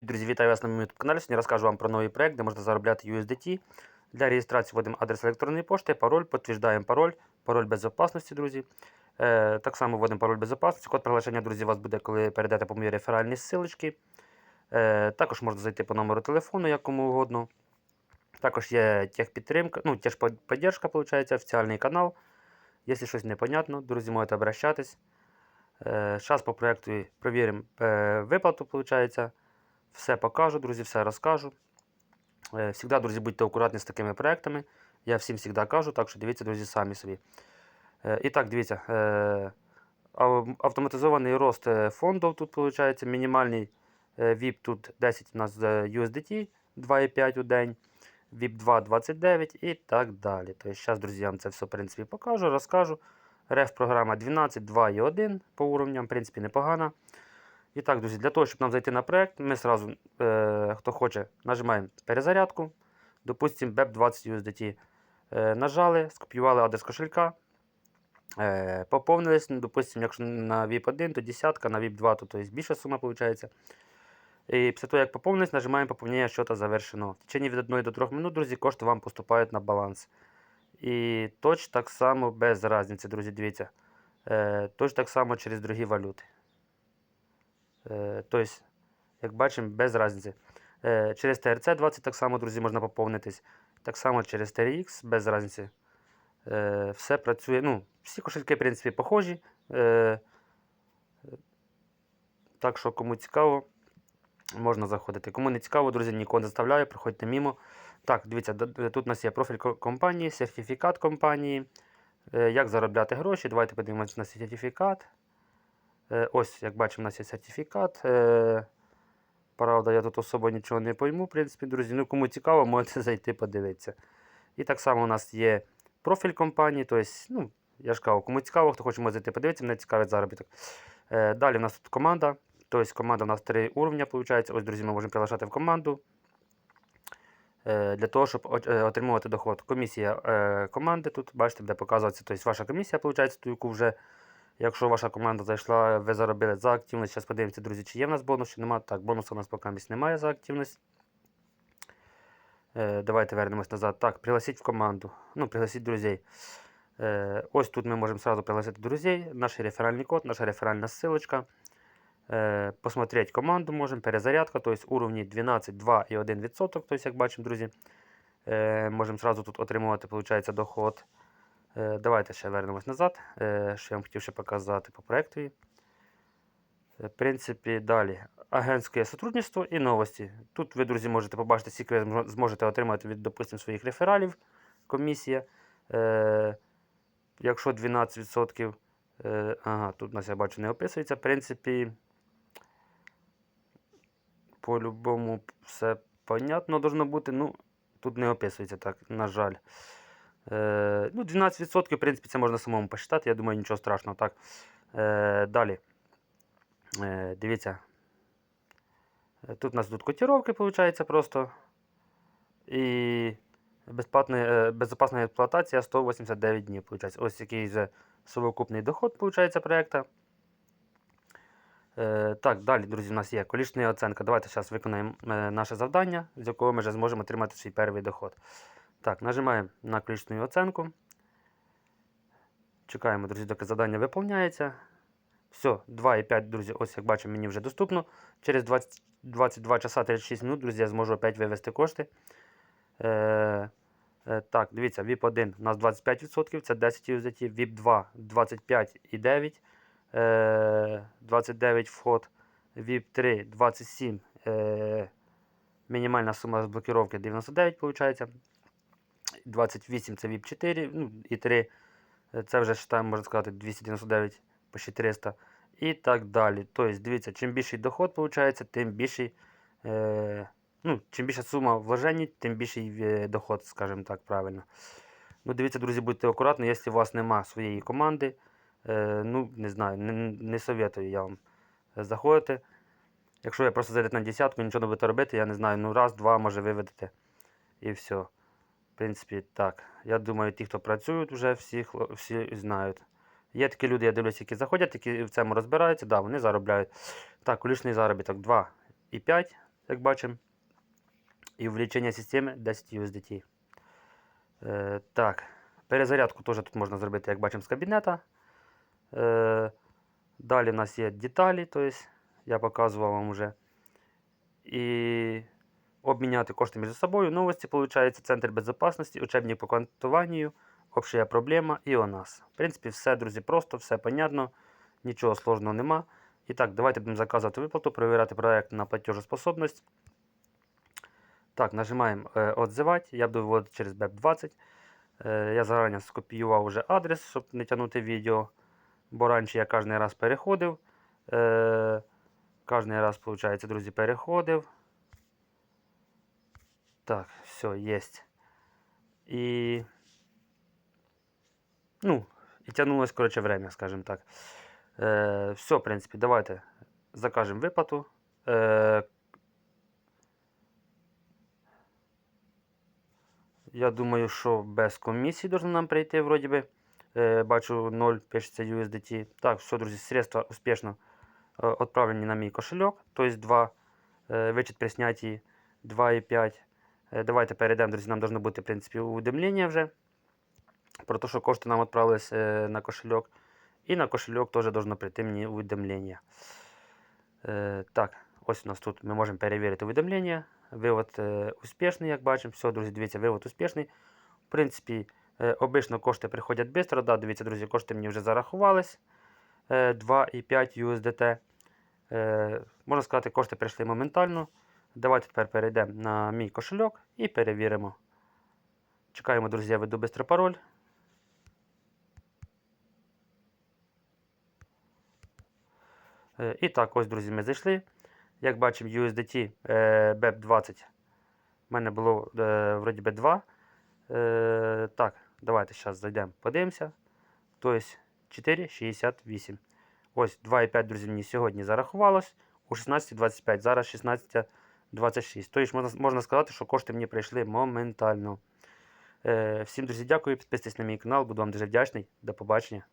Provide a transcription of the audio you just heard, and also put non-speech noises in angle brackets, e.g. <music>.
Друзі, вітаю вас на моєму каналі. Сьогодні розкажу вам про новий проект, де можна заробляти USDT. Для реєстрації вводимо адрес електронної пошти, пароль, підтверждаємо пароль, пароль безпечності, друзі. Е, так само вводимо пароль безпечності. Код приглашення, друзі, у вас буде, коли перейдете по моїй реферальній ссылочці. Е, також можна зайти по номеру телефону, як кому угодно. Також є техпідтримка, ну, техподдержка, виходить, офіціальний канал. Якщо щось непонятно, друзі, можете обращатись. Зараз по проекту перевіримо е, виплату, виходить. Все покажу, друзі, все розкажу. Е, Всегда, друзі, будьте акуратні з такими проектами. Я всім завжди кажу, так що дивіться, друзі, самі собі. Е, І так, дивіться, е, автоматизований рост фондів тут виходить. Мінімальний VIP тут 10 у нас USDT 2,5 у день, VIP 2 29 і так далі. Тобто, зараз, друзі, я вам це все в принципі покажу, розкажу. Реф програма 12, 2 і 1 по уровням, в принципі, непогана. І так, друзі, для того, щоб нам зайти на проект, ми сразу, е, хто хоче, нажимаємо перезарядку. Допустимо, BEP20 USDT. Е, нажали, скопіювали адрес кошелька. Е, поповнились, ну, допустимо, якщо на VIP 1, то десятка, на VIP 2, то, то є більша сума виходить. І після того, як поповнились, нажимаємо поповнення щота завершено. В течение від 1 до 3 минут, друзі, кошти вам поступають на баланс. І точно так само без різниці, друзі, дивіться. Е, точно так само через другі валюти. Тобто, як бачимо, без різниці. Е, Через TRC20 так само, друзі, можна поповнитись. Так само через TRX, без різниці. Е, Все працює. Ну, всі кошельки, в принципі, похожі. Так що, кому цікаво, можна заходити. Кому не цікаво, друзі, нікого не заставляю, приходьте мімо. Так, дивіться, тут у нас є профіль компанії, сертифікат компанії. Як заробляти гроші? Давайте подивимося на сертифікат. Е, Ось, як бачимо, у нас є сертифікат. Е, Правда, я тут особо нічого не пойму, в принципі, друзі. Ну, кому цікаво, можете <laughs> зайти подивитися. І так само у нас є профіль компанії. Тобто, ну, я ж кажу, кому цікаво, хто хоче може зайти подивитися, мене цікавить заробіток. Е, Далі у нас тут команда. Тобто команда у нас три уровня, виходить. Ось, друзі, ми можемо приглашати в команду. Для того, щоб отримувати доход. Комісія команди тут, бачите, буде показуватися. Тобто ваша комісія, виходить, ту, яку вже Якщо ваша команда зайшла, ви заробили за активність. Зараз подивимося, друзі, чи є в нас бонус, чи немає. Так, бонусу у нас поки немає за активність. Е, давайте вернемось назад. Так, пригласіть в команду. Ну, пригласіть друзей. Е, ось тут ми можемо сразу пригласити друзей. Наш реферальний код, наша реферальна ссылочка. Е, посмотреть команду можемо, перезарядка, тобто уровні 12, 2 і 1%. Тобто, як бачимо, друзі, е, можемо сразу тут отримувати, виходить, доход. Е, Давайте ще вернемось назад. Е, Що я вам хотів ще показати по проекту. Е, В принципі, далі. Агентське сотрудничество і новості. Тут ви, друзі, можете побачити, скільки ви зможете отримати від, допустимо, своїх рефералів. Комісія. Якщо 12%. Е, ага, тут у нас я бачу не описується. В принципі, по-любому все понятно должно бути. Ну, тут не описується так, на жаль. Е, ну, 12%, в принципі, це можна самому посчитати. Я думаю, нічого страшного. Так. Е, далі. Е, дивіться. Тут у нас тут котировки, виходить, просто. І безплатна, е, експлуатація 189 днів. Виходить. Ось який вже совокупний доход виходить, проєкта. Так, далі, друзі, у нас є колічна оцінка. Давайте зараз виконаємо наше завдання, з якого ми вже зможемо отримати свій перший доход. Так, нажимаємо на колічну оцінку. Чекаємо, друзі, доки завдання виповняється. Все, 2,5, друзі, ось як бачимо, мені вже доступно. Через 20, 22 часа 36 минут, друзі, я зможу опять вивести кошти. Е, е, так, дивіться, VIP 1 у нас 25%, це 10 USDT, VIP 2 25,9, е, 29 вход, VIP 3 27, е, мінімальна сума розблокировки 99, виходить. 28 це VIP 4, ну, і 3, е, це вже считаємо, можна сказати, 299 почти 300 і так далі. Тобто, дивіться, чим більший доход виходить, тим більший, е, ну, чим більша сума вложень, тим більший е, доход, скажімо так, правильно. Ну, дивіться, друзі, будьте акуратні, якщо у вас нема своєї команди, е, ну, не знаю, не, не советую я вам заходити. Якщо ви просто зайдете на десятку, нічого не будете робити, я не знаю, ну раз, два, може виведете і все. В принципі, так. Я думаю, ті, хто працюють, вже всі, всі знають. Є такі люди, я дивлюся, які заходять, які в цьому розбираються, да, вони заробляють. Так, колишній заробіток 2,5. як бачимо. І увеличення системи 10 USDT. Е, так, перезарядку теж тут можна зробити, як бачимо, з кабінета. Е, далі в нас є деталі, тобто я показував вам вже. І обміняти кошти між собою. Новості, виходить, Центр безпечності, учебник по квантуванню, общая проблема і у нас. В принципі, все, друзі, просто, все понятно, нічого сложного нема. І так, давайте будемо заказувати виплату, перевіряти проект на платежоспособність. Так, нажимаємо е, «Отзивати». Я буду вводити через BEP20. Е, я зарані скопіював вже адрес, щоб не тягнути відео. Бо раніше я кожен раз переходив. Е, кожен раз, виходить, друзі, переходив. Так, все, есть. І. Ну, і тягнулось, коротше, время, скажімо так. Е, все, в принципі, давайте закажемо виплату. Е, я думаю, що без комісії должно нам прийти, вроді би. Е, бачу 0 пишеться USDT. Так, все, друзі, средства успішно відправлені на мій кошельок. Тобто 2 е, вичет при снятті 2,5. Е, Давайте перейдемо, друзі, нам должно бути, в принципі, уведомлення вже. Про те, що кошти нам відправились е, на кошельок. І на кошельок теж должно прийти мені уведомлення. Е, так, ось у нас тут ми можемо перевірити уведомлення. Вивод успішний, як бачимо. Все, друзі, дивіться, вивод успішний. В принципі, обично кошти приходять швидко. Да, дивіться, друзі, кошти мені вже зарахувались. Е, 2,5 USDT. Можна сказати, кошти прийшли моментально. Давайте тепер перейдемо на мій кошельок і перевіримо. Чекаємо, друзі, я веду швидко пароль. Е, І так, ось, друзі, ми зайшли. Як бачимо, USDT е, BEP20 в мене було е, вроді би 2. Е, так, давайте зараз зайдемо, подивимося. Тобто 4,68. Ось 2,5, друзі, мені сьогодні зарахувалось у 16.25, зараз 16.26. Тобто можна, можна сказати, що кошти мені прийшли моментально. Е, всім, друзі, дякую. Підписуйтесь на мій канал, буду вам дуже вдячний. До побачення.